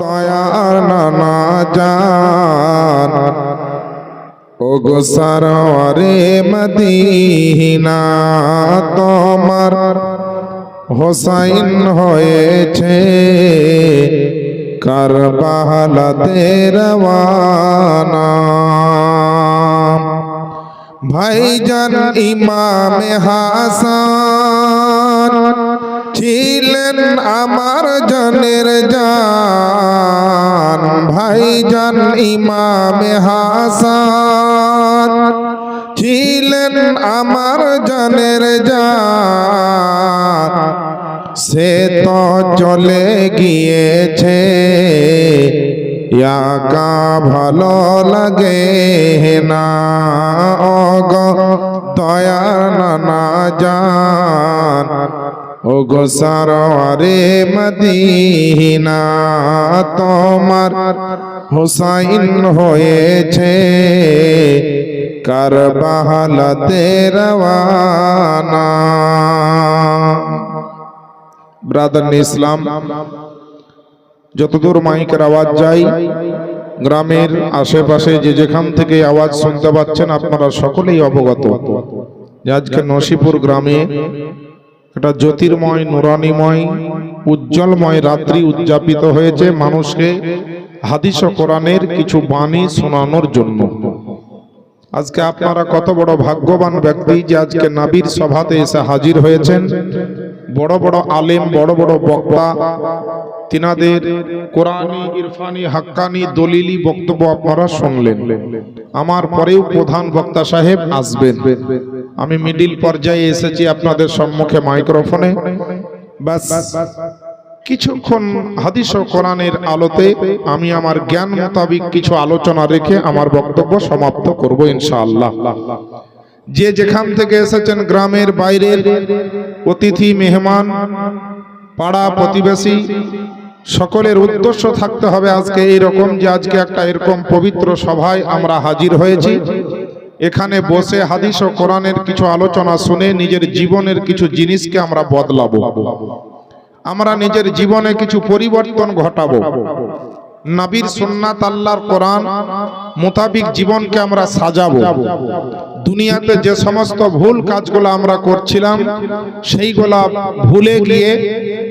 দয়ার নানা জান। ও গো সারওয়ারে মদিনা, তোমার হোসাইন হয়েছে। কারবালাতে রওয়ানা। ভাইজান ইমামে হাসান ছিলেন আমার জনের জান, ভাইজান ইমামে হাসান। ছিলেন আমার জনের জান, সে তো চলে গিয়েছে। ইয়াকা ভালো লাগে না, অগ দয়ার নানা জান। ও সারওয়ারে মদিনা, তোমার হুসাইন হয়েছে কারবালাতে রওয়ানা। ব্রাদার ইসলাম, যতদূর মাইকের আওয়াজ যায় গ্রামের আশেপাশে যে যেখান থেকে আওয়াজ শুনতে পাচ্ছেন, আপনারা সকলেই অবগত। আজকে নসিপুর গ্রামে একটা জ্যোতির্ময়, নুরানিময়, উজ্জ্বলময় রাত্রি উদযাপিত হয়েছে মানুষকে। হাদিস কোরআনের কিছু বাণী শোনানোর জন্য। আজকে আপনারা কত বড় ভাগ্যবান ব্যক্তি যে আজকে নাবির সভাতে এসে হাজির হয়েছেন। বড় বড় আলেম, বড় বড় বক্তা, তিনাদের কোরআনি, ইরফানি, হাক্কানি, দলিলি বক্তব্য আপনারা শুনলেন। আমার পরেও প্রধান বক্তা সাহেব আসবেন। আমি মিডিল পর্যায়ে এসেছি আপনাদের সম্মুখে মাইক্রোফোনে। কিছুক্ষণ হাদিস ও কোরআনের আলোতে আমি আমার জ্ঞান মোতাবিক কিছু আলোচনা রেখে আমার বক্তব্য সমাপ্ত করব ইনশাআল্লাহ। যে যেখান থেকে এসেছেন গ্রামের বাইরের অতিথি, মেহমান, পাড়া প্রতিবেশী, সকলের উদ্দেশ্য থাকতে হবে আজকে এই রকম যে আজকে একটা এরকম পবিত্র সভায় আমরা হাজির হয়েছি। এখানে বসে হাদিস ও কোরআনের কিছু আলোচনা শুনে নিজের জীবনের কিছু জিনিসকে আমরা বদলাবো। আমরা নিজের জীবনে কিছু পরিবর্তন ঘটাবো। নাবির সুন্নাত আল্লাহর কোরআন মোতাবিক জীবনকে আমরা সাজাবো। দুনিয়াতে যে সমস্ত ভুল কাজগুলো আমরা করছিলাম, সেইগুলা ভুলে গিয়ে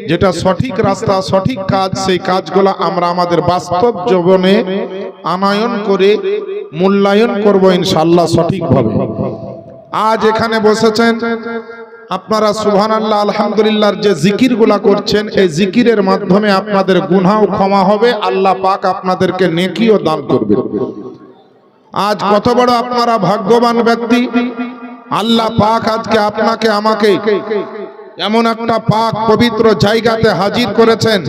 যেটা সঠিক রাস্তা, সঠিক কাজ, সেই কাজগুলো আমরা আমাদের বাস্তব জীবনে আনায়ন করে মূল্যায়ন করব ইনশাল্লাহ সঠিকভাবে। আজ এখানে বসেছেন আপনারা সুবহান আল্লাহ আলহামদুলিল্লাহর যে জিকিরগুলা করছেন, এই জিকিরের মাধ্যমে আপনাদের গুনাও ক্ষমা হবে, আল্লাহ পাক আপনাদেরকে নেকিও দান করবে। আজ কত বড় আপনারা ভাগ্যবান ব্যক্তি, আল্লাহ পাক আজকে আপনাকে আমাকে এমন একটা পাক পবিত্র জায়গাতে হাজির করেছেন,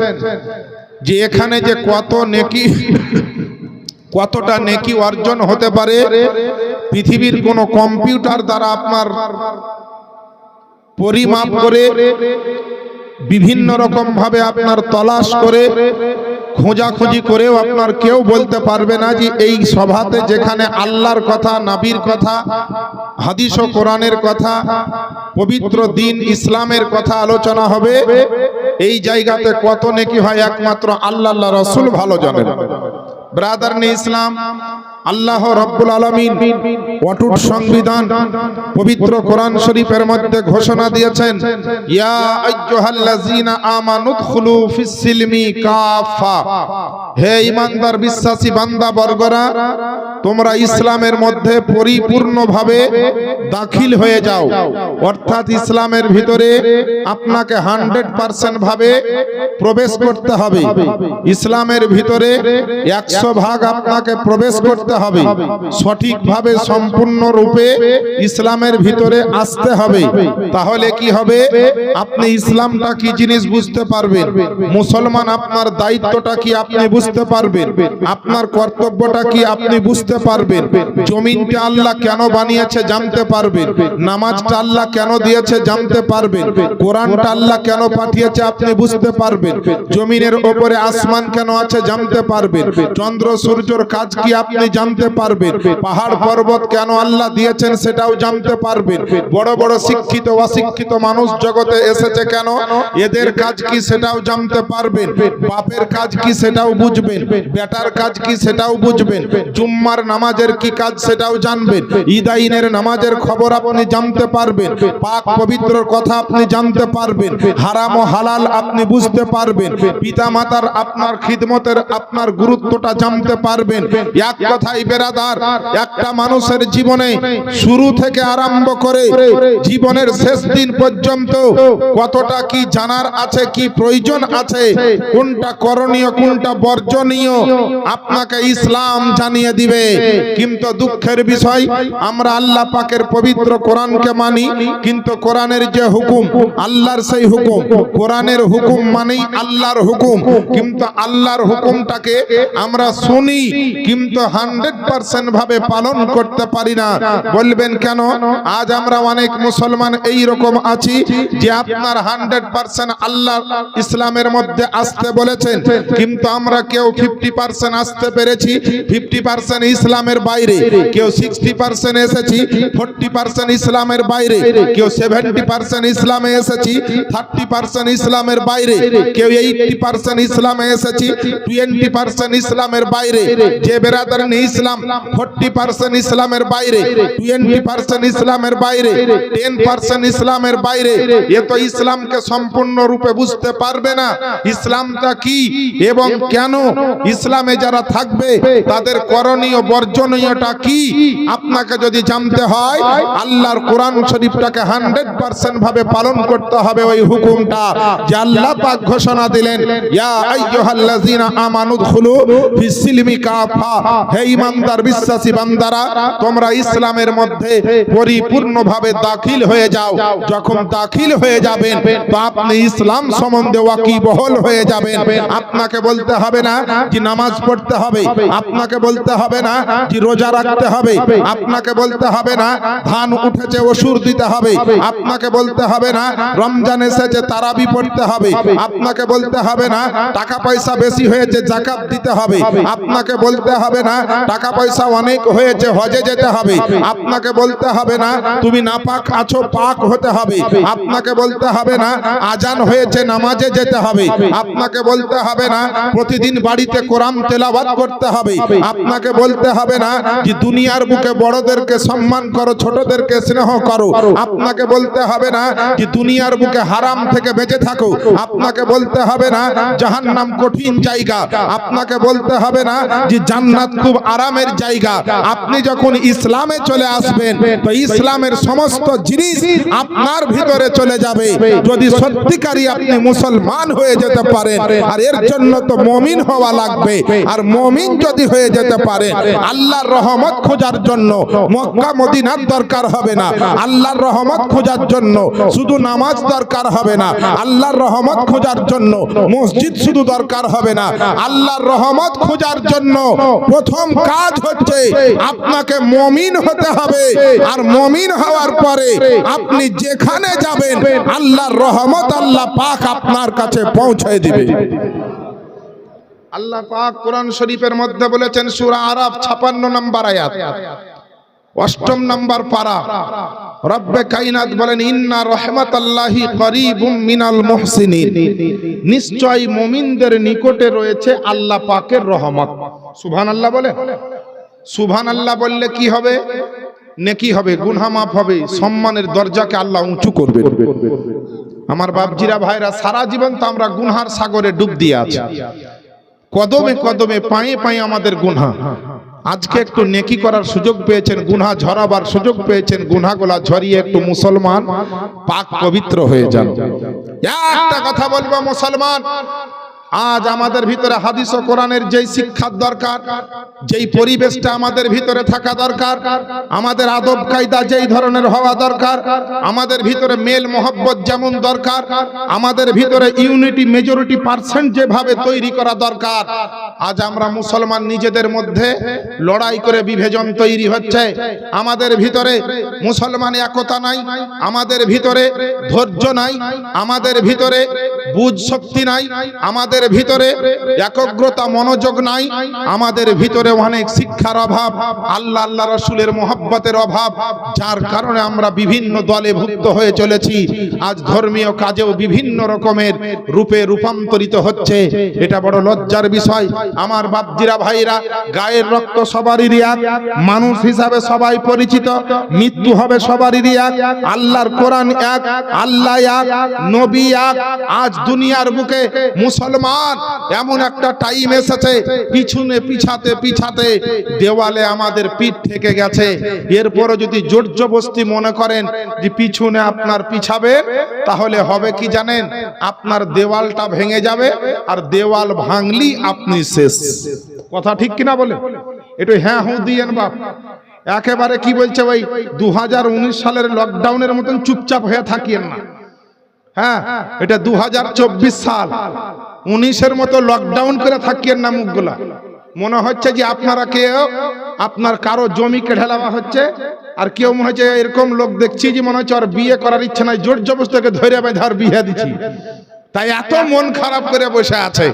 যে এখানে যে কত নেকি, কতটা নেকি অর্জন হতে পারে, পৃথিবীর কোনো কম্পিউটার দ্বারা আপনার পরিমাপ করে বিভিন্ন রকম ভাবে আপনার তলাশ করে, খোঁজাখুঁজি করেও আপনার কেউ বলতে পারবে না যে এই সভাতে যেখানে আল্লাহর কথা, নাবির কথা, হাদিস ও কোরআনের কথা, পবিত্র দিন, ইসলামের কথা আলোচনা হবে। এই জায়গাতে কত নেকি হয় একমাত্র আল্লাহ রসুল ভালো জানেন। ব্রাদার ইসলাম, আল্লাহ রব্বুল আলমিন অটুট সংবিধান, পবিত্র কোরআন শরীফের মধ্যে ঘোষণা দিয়েছেন হে ইমানদার, বিশ্বাসী বান্দা, বর্গরা, তোমরা ইসলামের মধ্যে পরিপূর্ণভাবে দাখিল হয়ে যাও। অর্থাৎ ইসলামের ভিতরে আপনাকে হান্ড্রেড পার্সেন্ট ভাবে প্রবেশ করতে হবে। ইসলামের ভিতরে একশো ভাগ আপনাকে প্রবেশ করতে হবে। সঠিকভাবে সম্পূর্ণ রূপে ইসলামের ভিতরে আসতে হবে। তাহলে কি হবে? আপনি ইসলামটা কি জিনিস বুঝতে পারবেন? মুসলমান আপনার দায়িত্বটা কি আপনি বুঝতে পারবেন? আপনার কর্তব্যটা কি আপনি বুঝতে পারবেন? জমিনটা আল্লাহ কেন বানিয়েছে জানতে পারবেন? নামাজটা আল্লাহ কেন দিয়েছে জানতে পারবেন? কোরআনটা আল্লাহ কেন পাঠিয়েছে আপনি বুঝতে পারবেন? জমিনের ওপরে আসমান কেন আছে জানতে পারবেন? চন্দ্র সূর্যর কাজ কি আপনি জানতে পারবেন? পাহাড় পর্বত কেন আল্লাহ দিয়েছেন সেটাও জানতে পারবেন। বড় বড় শিক্ষিত, অশিক্ষিত মানুষ জগতে এসেছে কেন? এদের কাজ কি সেটাও জানতে পারবেন। বাপের কাজ কি সেটাও বুঝবেন। বেটার কাজ কি সেটাও বুঝবেন। জুম্মার নামাজের কি কাজ সেটাও জানবেন। ইদাইনের নামাজের খবর আপনি জানতে পারবেন। পাক পবিত্র কথা আপনি জানতে পারবেন। হারাম ও হালাল আপনি বুঝতে পারবেন। পিতা মাতার আপনার খিদমতের আপনার গুরুত্বটা জানতে পারবেন। এক কথাই বেরাদার, একটা মানুষের জীবনে শুরু থেকে আরম্ভ করে জীবনের শেষ দিন পর্যন্ত কতটা কি জানার আছে, কি প্রয়োজন আছে, কোনটা করণীয়, কোনটা বর্জনীয়, আপনাকে ইসলাম জানিয়ে দিবে। কিন্তু দুঃখের বিষয়, আমরা আল্লাহ পাকের পবিত্র কোরআনকে মানি, কিন্তু কোরআনের যে হুকুম, আল্লাহর সেই হুকুম, কোরআনের হুকুম মানেই আল্লাহর হুকুম। কিন্তু আল্লাহর হুকুমটাকে আমরা শুনি, কিন্তু হান্ড্রেড পার্সেন্ট ভাবে পালন করতে পারি না। বলবেন কেন? আজ আমরা অনেক মুসলমান এই রকম আছি যে আপনার হান্ড্রেড পার্সেন্ট আল্লাহ ইসলামের মধ্যে আসতে বলেছেন, কিন্তু আমরা কেউ ফিফটি পার্সেন্ট আসতে পেরেছি ফিফটি পার্সেন্ট ইসলামের বাইরে, কেউ সিক্সটি পার্সেন্ট এসেছি ফোরটি পার্সেন্ট ইসলামের বাইরে, কেউ সেভেন্টি পার্সেন্ট ইসলামে এসেছি থার্টি পার্সেন্ট ইসলামের বাইরে, কেউ এইটটি পার্সেন্ট ইসলামে এসেছি টোয়েন্টি পার্সেন্ট ইসলামের বাইরে যে বেরাদার নেই ইসলাম ফোরটি পার্সেন্ট ইসলামের বাইরে টোয়েন্টি পার্সেন্ট ইসলামের বাইরে টেন পার্সেন্ট ইসলামের বাইরে এ তো ইসলামকে সম্পূর্ণ রূপে বুঝতে পারবে না। ইসলামটা কি এবং কেন? ইসলামে যারা থাকবে তাদের করণীয় বর্জনীয়টা কি? আপনাকে যদি জানতে হয় আল্লাহর কোরআন শরীফটাকে হান্ড্রেড পার্সেন্ট ভাবে পালন করতে হবে ওই হুকুমটা। যে আল্লাহ পাক ঘোষণা দিলেন ইয়া আইয়ুহাল্লাযীনা আমানু দুখুলু ফিসসিলমি কাফা বিশ্বাসী বান্দারা, তোমরা ইসলামের মধ্যে পরিপূর্ণভাবে দাখিল হয়ে যাও। যখন দাখিল হয়ে ইসলাম সম্বন্ধে হয়ে আপনাকে বলতে হবে না যে নামাজ পড়তে হবে, আপনাকে বলতে হবে না যে রোজা রাখতে হবে, আপনাকে বলতে হবে না ধান উঠেছে, ওষুধ দিতে হবে, আপনাকে বলতে হবে না রমজান এসেছে, তারাবি পড়তে হবে, আপনাকে বলতে হবে না টাকা পয়সা বেশি হয়েছে, জাকাত দিতে হবে আপনাকে বলতে হবে না টাকা পয়সা অনেক হয়েছে হজে যেতে হবে। আপনাকে বলতে হবে না তুমি না পাক আছো পাক হতে হবে। আপনাকে বলতে হবে না আজান হয়েছে নামাজে যেতে হবে। আপনাকে বলতে হবে না প্রতিদিন বাড়িতে কোরআন তেলাওয়াত করতে হবে। আপনাকে বলতে হবে না যে দুনিয়ার বুকে বড়দেরকে সম্মান করো ছোটদেরকে স্নেহ করো। আপনাকে বলতে হবে না যে দুনিয়ার বুকে হারাম থেকে বেঁচে থাকো। আপনাকে বলতে হবে না জাহান্নাম কঠিন জায়গা। আপনাকে বলতে হবে না যে জান্নাত খুব আরামের জায়গা। আপনি যখন ইসলামে চলে আসবেন, তো ইসলামের সমস্ত জিনিস আপনার ভিতরে চলে যাবে। যদি সত্যিকারই আপনি মুসলমান হয়ে যেতে পারেন, আর এর জন্য তো মমিন হওয়া লাগবে। আর মমিন যদি হয়ে যেতে পারে, আল্লাহর রহমত খোঁজার জন্য মক্কা মদিনার দরকার হবে না। আল্লাহর রহমত খোঁজার জন্য শুধু নামাজ দরকার হবে না। আল্লাহর রহমত খোঁজার জন্য মসজিদ শুধু দরকার হবে না। আল্লাহর রহমত খোঁজার জন্য প্রথম কাজ হচ্ছে আপনাকে মমিন হতে হবে। আর মমিন হওয়ার পরে আপনি যেখানে যাবেন, আল্লাহর রহমত আল্লাহ পাক আপনার কাছে পৌঁছে দিবে। আল্লাহ পাক কোরআন শরীফের মধ্যে বলেছেন, সূরা আরাফ 56 নম্বর আয়াত। অষ্টম নম্বর পারা। রব্বে কাইনাত বলেন, ইন্না রহমত আল্লাহি করিবুম মিনাল মুহসিনিন। নিশ্চয় মুমিনদের নিকটে রয়েছে আল্লাহ পাকের রহমত। সুবহানাল্লাহ বলে। সুবহানাল্লাহ বললে কি হবে? নেকি হবে, গুনহা মাফ হবে, সম্মানের দরজাকে আল্লাহ উঁচু করবে। আমার বাপজিরা ভাইরা, সারা জীবন তো আমরা গুনহার সাগরে ডুব দিয়ে আছি। কদমে কদমে, পায়ে পায়ে আমাদের গুনহা। আজকে একটু নেকি করার সুযোগ পেয়েছেন, গুনহা ঝরাবার সুযোগ পেয়েছেন, গুনহাগুলা ঝরিয়ে একটু মুসলমান পাক পবিত্র হয়ে যান। একটা কথা বলব, মুসলমান আজ আমাদের ভিতরে হাদিস ও কোরআনের যেই শিক্ষার দরকার, যেই পরিবেশটা আমাদের ভিতরে থাকা দরকার, আমাদের আদব কায়দা যেই ধরনের হওয়া দরকার, আমাদের ভিতরে মেল মোহব্বত যেমন দরকার, আমাদের ভিতরে ইউনিটি মেজরিটি পার্সেন্ট যেভাবে তৈরি করা দরকার, আজ আমরা মুসলমান নিজেদের মধ্যে লড়াই করে বিভাজন তৈরি হচ্ছে। আমাদের ভিতরে মুসলমান একতা নাই, আমাদের ভিতরে ধৈর্য নাই, আমাদের ভিতরে বুঝ শক্তি নাই, আমাদের আমাদের ভিতরে একগ্রতা মনোযোগ নাই, আমাদের ভিতরে অনেক শিক্ষার অভাব, আল্লাহ আল্লাহ রসুলের মোহাব্বতের অভাব, যার কারণে আমরা বিভিন্ন দলে ভুক্ত হয়ে চলেছি। আজ ধর্মীয় কাজেও বিভিন্ন রকমের রূপে রূপান্তরিত হচ্ছে। এটা বড় লজ্জার বিষয়। আমার বাপজিরা ভাইরা, গায়ের রক্ত সবারই এক মানুষ হিসাবে সবাই পরিচিত, মৃত্যু হবে সবারই এক আল্লাহর কোরআন এক, আল্লাহ এক, নবী এক, আজ দুনিয়ার বুকে মুসলমান এমন একটা টাইম এসেছে, পিছনে, পিছাতে পিছাতে, দেওয়ালে আমাদের পিঠ থেকে গেছে। এরপরও যদি জোর জবস্তি মনে করেন যে পিছনে আপনার পিছাবে, তাহলে হবে কি জানেন? আপনার দেওয়ালটা ভেঙে যাবে, আর দেওয়াল ভাঙলি আপনি শেষ। কথা ঠিক কিনা বলে? একটু হ্যাঁ হুঁ দিয়েন বাপ। একেবারে কি বলছে ওই দু সালের লকডাউনের মতন চুপচাপ হয়ে থাকিয়েন না। হ্যাঁ এটা দু হাজার চব্বিশ সাল। উনিশের মতো লকডাউন করে থাকিয়েন না মুখগুলা। মনে হচ্ছে যে আপনারা কেউ, আপনার কারও জমি কেড়ে নেওয়া হচ্ছে, আর কেউ মনে হচ্ছে এরকম লোক দেখছি যে মনে হচ্ছে আর বিয়ে করার ইচ্ছে নাই, জোর জবস্তকে ধরে বেঁধে আর বিয়ে দিচ্ছি। তাই এত মন খারাপ করে বসে আছে।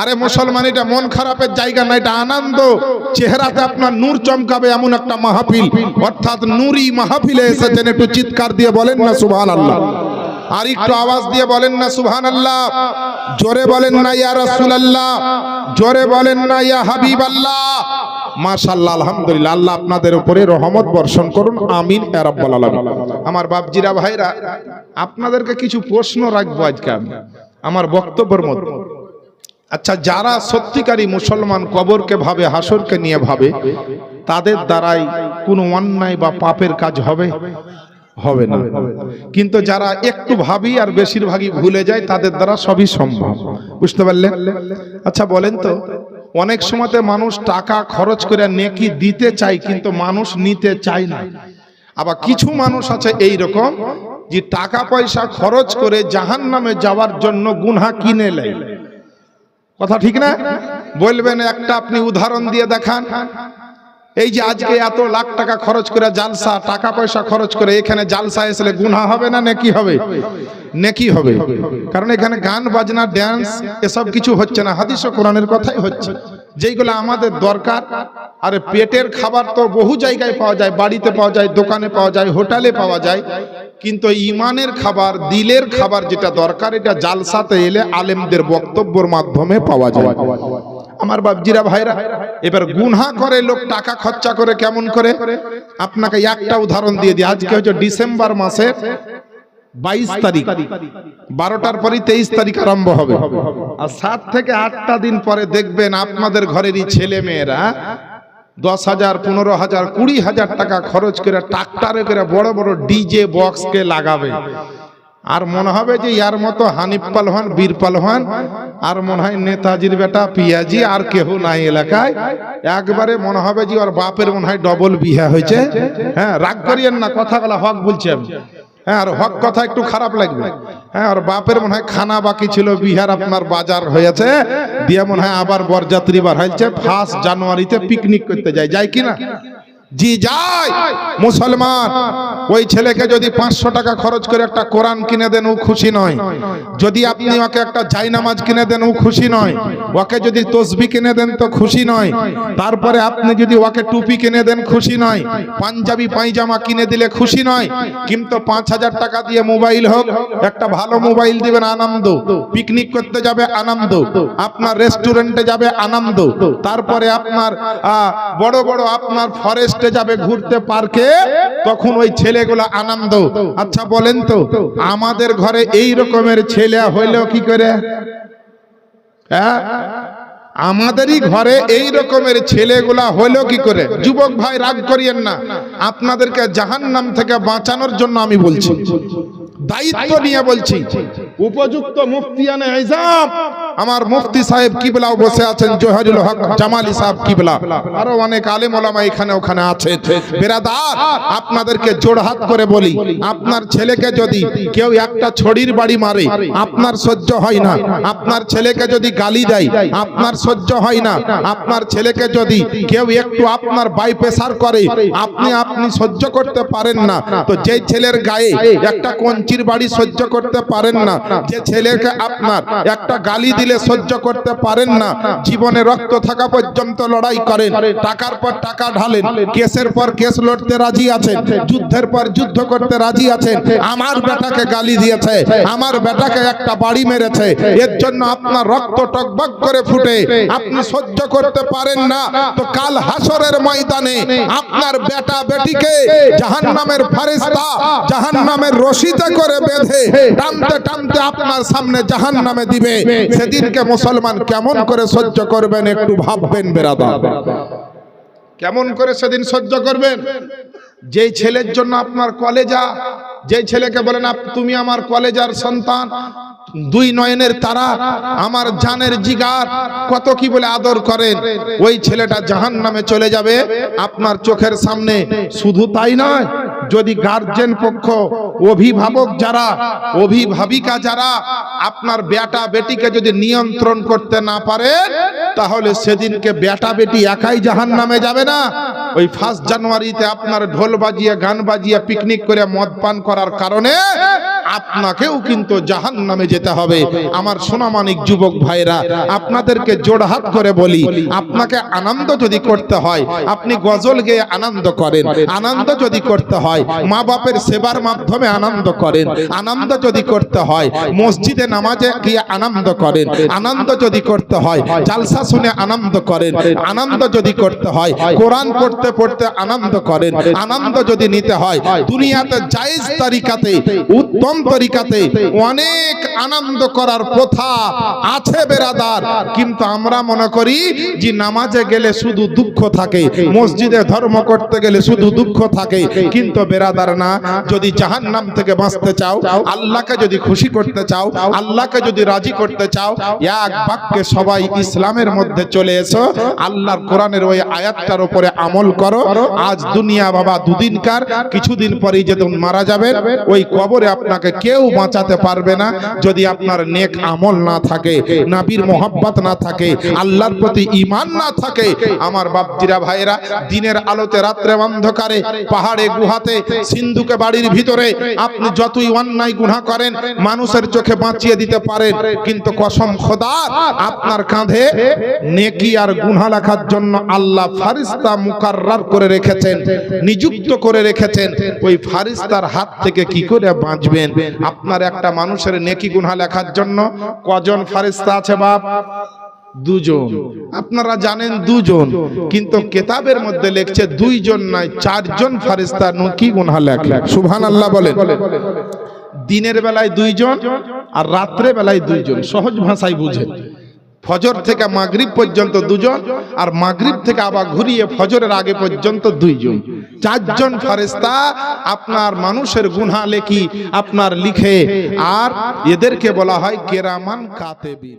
আরে মুসলমান, এটা মন খারাপের জায়গা না, এটা আনন্দ। চেহারাতে আপনার নূর চমকাবে এমন একটা মাহফিল। অর্থাৎ নূরি মাহফিলে এসেছেন, একটু চিৎকার দিয়ে বলেন না সুবহান আল্লাহ আর একটু আওয়াজ দিয়ে বলেন না সুবহান আল্লাহ জোরে বলেন না, ইয়া রসুল রাসূলুল্লাহ। জোরে বলেন না, ইয়া হাবিবাল্লাহ। মাশাআল্লাহ, আলহামদুলিল্লাহ, আল্লাহ আপনাদের উপরে রহমত বর্ষণ করুন, আমিন, ইয়া রাব্বাল আমার বাপজিরা, ভাইরা, আপনাদেরকে কিছু প্রশ্ন রাখব আজকে আমি, আমার বক্তব্যের মধ্যে। আচ্ছা যারা সত্যিকারী মুসলমান কবরকে ভাবে, হাসরকে নিয়ে ভাবে, তাদের দ্বারাই কোনো অন্যায় বা পাপের কাজ হবে? হবে না। কিন্তু যারা একটু ভাবি আর বেশিরভাগই ভুলে যায় তাদের দ্বারা সবই সম্ভব। বুঝতে পারলেন? আচ্ছা বলেন তো অনেক সময়তে মানুষ টাকা খরচ করে নেকি দিতে চায় কিন্তু মানুষ নিতে চায় না। আবার কিছু মানুষ আছে এই রকম যে টাকা পয়সা খরচ করে জাহান নামে যাওয়ার জন্য গুনহা কিনে নেয়। কথা ঠিক না? বলবেন একটা আপনি উদাহরণ দিয়ে দেখান। এই যে আজকে এত লাখ টাকা খরচ করে জালসা, টাকা পয়সা খরচ করে এখানে জালসা এসলে গুনা হবে না নেকি হবে? নেকি হবে। কারণ এখানে গান, বাজনা ড্যান্স এসব কিছু হচ্ছে না। হাদিস ও কোরআনের কথাই হচ্ছে। যেইগুলো আমাদের দরকার, আর পেটের খাবার তো বহু জায়গায় পাওয়া যায়, বাড়িতে পাওয়া যায়, দোকানে পাওয়া যায়, হোটেলে পাওয়া যায়। কিন্তু ইমানের খাবার, দিলের খাবার যেটা দরকার, এটা জালসাতে এলে আলেমদের বক্তব্যের মাধ্যমে পাওয়া যায়। আমার বাপজিরা ভাইরা, এবার গুনহা করে, লোক টাকা খরচা করে কেমন করে? আপনাকে একটা উদাহরণ দিয়ে দিই। আজকে হচ্ছে ডিসেম্বর মাসের বাইশ তারিখ। বারোটার পরই তেইশ তারিখ আরম্ভ হবে। আর সাত থেকে আটটা দিন পরে দেখবেন আপনাদের ঘরেরই ছেলে মেয়েরা দশ হাজার, পনেরো হাজার, কুড়ি হাজার টাকা খরচ করে ট্রাক্টারে করে বড় বড় ডিজে বক্সকে লাগাবে। আর মনে হবে যে ইয়ার মতো হানিফ পালহান বীর পালহান আর মনে হয় নেতাজির বেটা, পিয়াজি, আর কেহ নাই এলাকায়। একবারে মনে হবে যে ওর বাপের মনে হয় ডবল বিহা হয়েছে। হ্যাঁ রাগ করিয়েন না, কথাগুলো হক বলছি আমি। হ্যাঁ আর হক কথা একটু খারাপ লাগবে। হ্যাঁ আর বাপের মনে হয় খানা বাকি ছিল, বিহার আপনার বাজার হয়েছে। দিয়ে মনে হয় আবার বরযাত্রী বার হয়েছে। ফার্স্ট জানুয়ারিতে পিকনিক করতে যায়। যায় কিনা? জি যায় মুসলমান, ওই ছেলেকে যদি পাঁচশো টাকা খরচ করে একটা কোরআন কিনে দেন, ও খুশি নয়। যদি আপনি ওকে একটা জাইনামাজ কিনে দেন, ও খুশি নয়। ওকে যদি তসবি কিনে দেন, তো খুশি নয়। তারপরে আপনি যদি ওকে টুপি কিনে দেন, খুশি নয়। পাঞ্জাবি, পায়জামা কিনে দিলে খুশি নয়। কিন্তু পাঁচ হাজার টাকা দিয়ে মোবাইল হোক, একটা ভালো মোবাইল দিবেন, আনন্দ। পিকনিক করতে যাবে, আনন্দ। আপনার রেস্টুরেন্টে যাবে, আনন্দ। তারপরে আপনার বড় বড় আপনার ফরেস্টে যাবে ঘুরতে পার্কে, তখন ওই ছেলেগুলো আনন্দ। আচ্ছা বলেন তো, আমাদের ঘরে এই রকমের ছেলে হইলেও কি করে? হ্যাঁ? আমাদেরই ঘরে এই রকমের ছেলেগুলা হলো কি করে? যুবক ভাই, রাগ করিয়েন না। আপনাদেরকে জাহান্নাম থেকে বাঁচানোর জন্য আমি বলছি। দায়িত্ব নিয়ে বলছি। উপযুক্ত মুফতিয়ানে আইজাম আমার মুফতি সাহেব কিবলাও বসে আছেন, জোহারুল হক জামালি সাহেব কিবলা। আরও অনেক আলেম ওলামা এখানে ওখানে আছে বেরাদার, আপনাদেরকে জোড়হাত করে বলি, আপনার ছেলেকে যদি কেউ একটা ছড়ির বাড়ি মারে, আপনার সহ্য হয় না। আপনার ছেলেকে যদি গালি দেয়, আপনার সহ্য হয় না। আপনার ছেলেকে যদি কেউ একটু আপনার বাই প্রেসার করে, আপনি আপনি সহ্য করতে পারেন না। তো যে ছেলের গায়ে একটা কঞ্চির বাড়ি সহ্য করতে পারেন না যে ছেলেকে আপনার একটা গালি দিলে দিলে সহ্য করতে পারেন না, জীবনে রক্ত থাকা পর্যন্ত লড়াই করেন, টাকার পর টাকা ঢালেন, কেসের পর কেস লড়তে রাজি আছেন, যুদ্ধের পর যুদ্ধ করতে রাজি আছেন, আমার বেটাকে গালি দিয়েছে, আমার বেটাকে একটা বাড়ি মেরেছে, এর জন্য আপনার রক্ত টকবক করে ফুটে, আপনি সহ্য করতে পারেন না, তো কাল হাসরের ময়দানে আপনার বেটা বেটিকে জাহান্নামের ফারিস্তা জাহান্নামের রশিতে করে বেঁধে টানতে টানতে আপনার সামনে জাহান্নামে দিবে, সেদিনকে মুসলমান কেমন করে সহ্য করবেন একটু ভাববেন বেরাদা কেমন করে সেদিন সহ্য করবেন? যেই ছেলের জন্য আপনার কলেজা, যেই ছেলেকে বলেন তুমি আমার কলেজার সন্তান, দুই নয়নের তারা, আমার জানের জিগার, কত কি বলে আদর করেন? ওই ছেলেটা জাহান নামে চলে যাবে, আপনার চোখের সামনে। শুধু তাই নয় যদি গার্জেন পক্ষ, অভিভাবক যারা, অভিভাবিকা যারা আপনার বেটা বেটিকে যদি নিয়ন্ত্রণ করতে না পারে, তাহলে সেদিনকে বেটা বেটি একাই জাহান নামে যাবে না। ওই ফার্স্ট জানুয়ারিতে আপনার ঢোল বাজিয়ে, গান বাজিয়ে পিকনিক করে মদ পান করার কারণে আপনাকেও কিন্তু জাহান নামে যেতে হবে। আমার সোনামানিক যুবক ভাইরা, আপনাদেরকে জোড়হাত করে বলি, আপনাকে আনন্দ যদি করতে হয়, আপনি গজল গেয়ে আনন্দ করেন। আনন্দ যদি করতে হয় মা বাপের সেবার মাধ্যমে আনন্দ করেন। আনন্দ যদি করতে হয়, মসজিদে নামাজে গিয়ে আনন্দ করেন। আনন্দ যদি করতে হয়, জালসা শুনে আনন্দ করেন। আনন্দ যদি করতে হয়, কোরআন পড়তে পড়তে আনন্দ করেন। আনন্দ যদি নিতে হয়, দুনিয়াতে জায়েজ তরিকাতে উত্তম তরিকাতে অনেক আনন্দ করার প্রথা আছে বেরাদার। কিন্তু আমরা মনে করি যে নামাজে গেলে শুধু দুঃখ থাকে, মসজিদে ধর্ম করতে গেলে শুধু দুঃখ থাকে। কিন্তু বেরাদার না, যদি জাহান্নাম থেকে বাঁচতে চাও, আল্লাহকে যদি খুশি করতে চাও, আল্লাহকে যদি রাজি করতে চাও, এক বাক্যে সবাই ইসলামের মধ্যে চলে এসো, আল্লাহর কোরআনের ওই আয়াতটার উপরে আমল করো। আজ দুনিয়া বাবা দুদিনকার কিছুদিন পরেই যেদিন মারা যাবেন, ওই কবরে আপনাকে কেউ বাঁচাতে পারবে না। যদি আপনার নেক আমল না থাকে, নাবির মোহাব্বত না থাকে, আল্লাহর প্রতি ইমান না থাকে, আমার বাপজিরা ভাইরা দিনের আলোতে রাত্রে অন্ধকারে, পাহাড়ে, গুহাতে, সিন্ধুকে বাড়ির ভিতরে, আপনি যতই অন্যায় গুণা করেন, মানুষের চোখে বাঁচিয়ে দিতে পারেন, কিন্তু কসম খোদার আপনার কাঁধে নেকি আর গুনা লেখার জন্য আল্লাহ ফারিস্তা মুকাররার করে রেখেছেন, নিযুক্ত করে রেখেছেন। ওই ফারিস্তার হাত থেকে কি করে বাঁচবেন? আপনার একটা মানুষের নেকি গুনা লেখার জন্য কজন ফারিস্তা আছে বাপ? দুজন। আপনারা জানেন দুজন, কিন্তু কেতাবের মধ্যে লেখছে দুইজন নাই, চারজন ফারিস্তা কি গুনহা লেখ? সুবহান আল্লাহ বলেন। দিনের বেলায় দুইজন আর রাত্রে বেলায় দুইজন। সহজ ভাষায় বুঝেন। ফজর থেকে মাগরিব পর্যন্ত দুজন আর মাগরিব থেকে আবার ঘুরিয়ে ফজরের আগে পর্যন্ত দুইজন। চারজন ফরেস্তা আপনার মানুষের গুনহা লেখি আপনার লিখে আর এদেরকে বলা হয় কেরামান কাতেবিন।